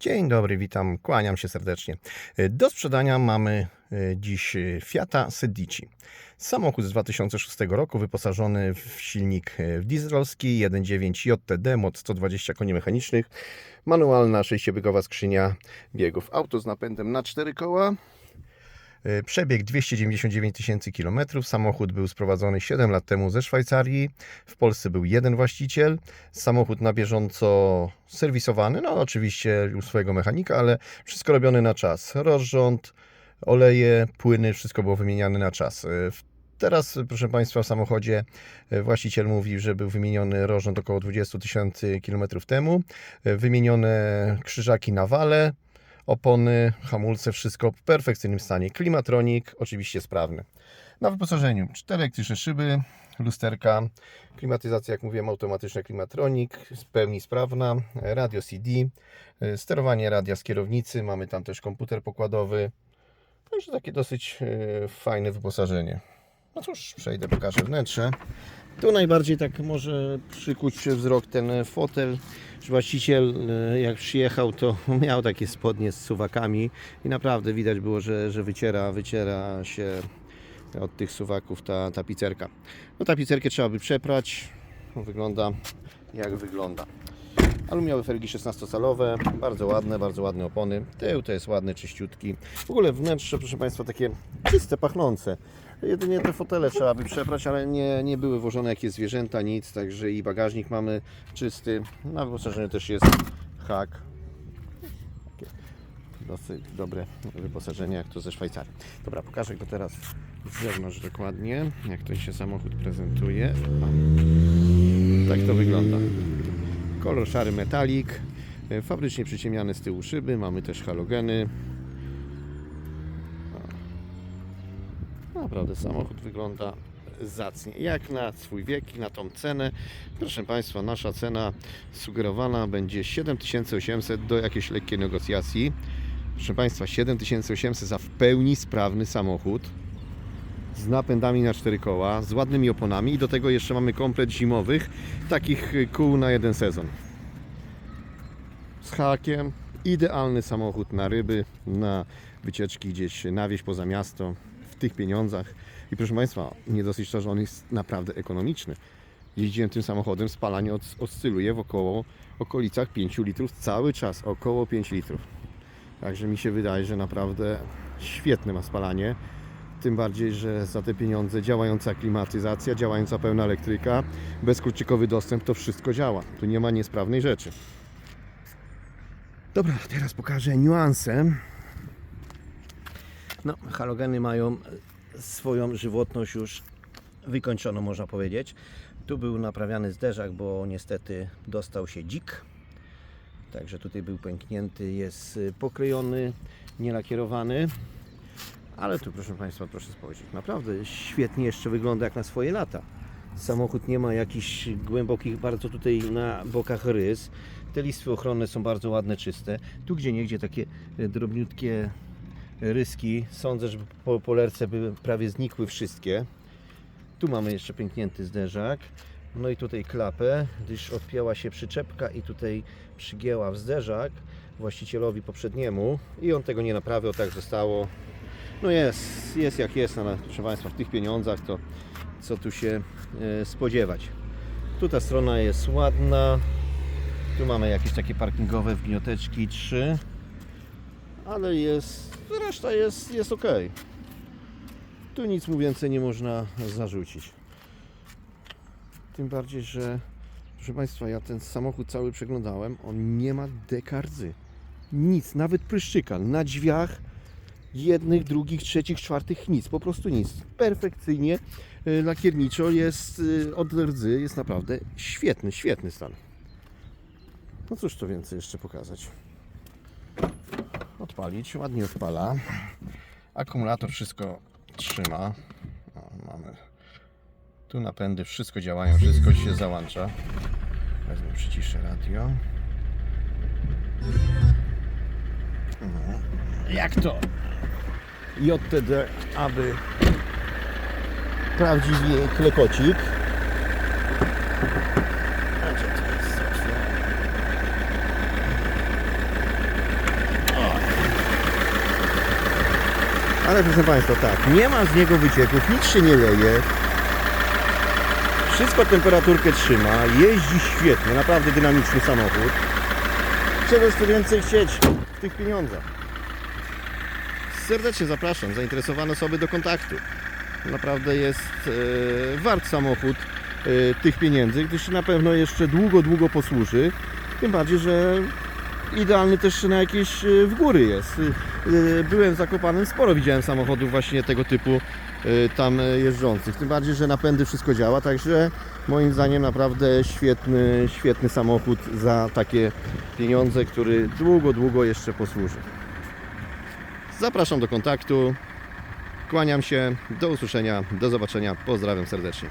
Dzień dobry, witam, kłaniam się serdecznie. Do sprzedania mamy e, dziś e, Fiata Sedici. Samochód z 2006 roku, wyposażony w silnik dieselowski 1.9 JTD, moc 120 koni mechanicznych, manualna 6-biegowa skrzynia biegów, auto z napędem na 4 koła, Przebieg 299 tysięcy kilometrów. Samochód był sprowadzony 7 lat temu ze Szwajcarii. W Polsce był jeden właściciel. Samochód na bieżąco serwisowany, no oczywiście u swojego mechanika, ale wszystko robione na czas. Rozrząd, oleje, płyny, wszystko było wymieniane na czas. E, Teraz, proszę Państwa, w samochodzie e, właściciel mówi, że był wymieniony rozrząd około 20 tysięcy kilometrów temu. E, Wymienione krzyżaki na wale, opony, hamulce, wszystko w perfekcyjnym stanie. Klimatronik oczywiście sprawny. Na wyposażeniu cztery elektryczne szyby, lusterka, klimatyzacja, jak mówiłem, automatyczna klimatronik, w pełni sprawna, radio CD, y, sterowanie radia z kierownicy, mamy tam też komputer pokładowy. Także takie dosyć y, fajne wyposażenie. No cóż, przejdę, pokażę wnętrze. Tu najbardziej tak może przykuć się wzrok ten fotel. że Właściciel e, jak przyjechał to miał takie spodnie z suwakami i naprawdę widać było, że, że wyciera, wyciera się od tych suwaków ta tapicerka. No tapicerkę trzeba by przeprać. Wygląda jak wygląda. Aluminiowe felgi 16-calowe, bardzo ładne, bardzo ładne opony. Tył to jest ładny, czyściutki. W ogóle wnętrze, proszę Państwa, takie czyste, pachnące. Jedynie te fotele trzeba by przeprać, ale nie, nie były włożone jakieś zwierzęta, nic, także i bagażnik mamy czysty. Na wyposażeniu też jest hak. Dosyć dobre wyposażenie, jak to ze Szwajcarii. Dobra, pokażę go teraz z zewnątrz dokładnie, jak to się samochód prezentuje. Tak to wygląda. Kolor szary metalik, e, fabrycznie przyciemniane z tyłu szyby, mamy też halogeny. Naprawdę samochód wygląda zacnie, jak na swój wiek i na tą cenę. Proszę Państwa, nasza cena sugerowana będzie 7800 do jakiejś lekkiej negocjacji. Proszę Państwa, 7800 za w pełni sprawny samochód z napędami na cztery koła, z ładnymi oponami i do tego jeszcze mamy komplet zimowych, takich y, kół na jeden sezon. Z hakiem, idealny samochód na ryby, na wycieczki gdzieś na wieś poza miasto, tych pieniądzach. I proszę Państwa, nie dosyć to, że on jest naprawdę ekonomiczny. Jeździłem tym samochodem, spalanie os- oscyluje w około okolicach 5 litrów cały czas, około 5 litrów. Także mi się wydaje, że naprawdę świetne ma spalanie. Tym bardziej, że za te pieniądze działająca klimatyzacja, działająca pełna elektryka, bezkluczykowy dostęp, to wszystko działa. Tu nie ma niesprawnej rzeczy. Dobra, teraz pokażę niuanse. No, halogeny mają swoją żywotność już wykończoną, można powiedzieć. Tu był naprawiany zderzak, bo niestety dostał się dzik. Także tutaj był pęknięty, jest poklejony, nielakierowany. Ale tu, proszę Państwa, proszę spojrzeć. Naprawdę świetnie jeszcze wygląda jak na swoje lata. Samochód nie ma jakichś głębokich, bardzo tutaj na bokach rys. Te listwy ochronne są bardzo ładne, czyste. Tu gdzie niegdzie takie drobniutkie ryski. Sądzę, że po polerce by prawie znikły wszystkie. Tu mamy jeszcze pęknięty zderzak. No i tutaj klapę, gdyż odpięła się przyczepka i tutaj przygięła w zderzak właścicielowi poprzedniemu i on tego nie naprawiał, tak zostało. No jest, jest jak jest, ale proszę Państwa, w tych pieniądzach to co tu się e, spodziewać. Tu ta strona jest ładna. Tu mamy jakieś takie parkingowe wgnioteczki, trzy. Ale jest, reszta jest, jest ok. Tu nic mu więcej nie można zarzucić. Tym bardziej, że proszę Państwa, ja ten samochód cały przeglądałem, on nie ma dekardzy. Nic, nawet pryszczyka. Na drzwiach jednych, drugich, trzecich, czwartych nic, po prostu nic. Perfekcyjnie y, lakierniczo jest y, od rdzy, jest naprawdę świetny, świetny stan. No cóż to więcej jeszcze pokazać. Odpalić, ładnie odpala. Akumulator wszystko trzyma. O, mamy tu napędy, wszystko działają, wszystko się załącza. Wezmę przyciszę radio. No. Jak to? JTD, aby prawdziwie klepocik. A gdzie to jest? Ale proszę Państwa, tak, nie ma z niego wycieków, nic się nie leje. Wszystko temperaturkę trzyma, jeździ świetnie, naprawdę dynamiczny samochód. Czego jeszcze więcej chcieć w tych pieniądzach? Serdecznie zapraszam zainteresowane osoby do kontaktu. Naprawdę jest e, wart samochód e, tych pieniędzy, gdyż na pewno jeszcze długo, długo posłuży. Tym bardziej, że idealny też na jakieś e, w góry jest. E, e, Byłem w Zakopanem, sporo widziałem samochodów właśnie tego typu tam jeżdżących. Tym bardziej, że napędy wszystko działa, także moim zdaniem naprawdę świetny, świetny samochód za takie pieniądze, który długo, długo jeszcze posłuży. Zapraszam do kontaktu. Kłaniam się. Do usłyszenia. Do zobaczenia. Pozdrawiam serdecznie.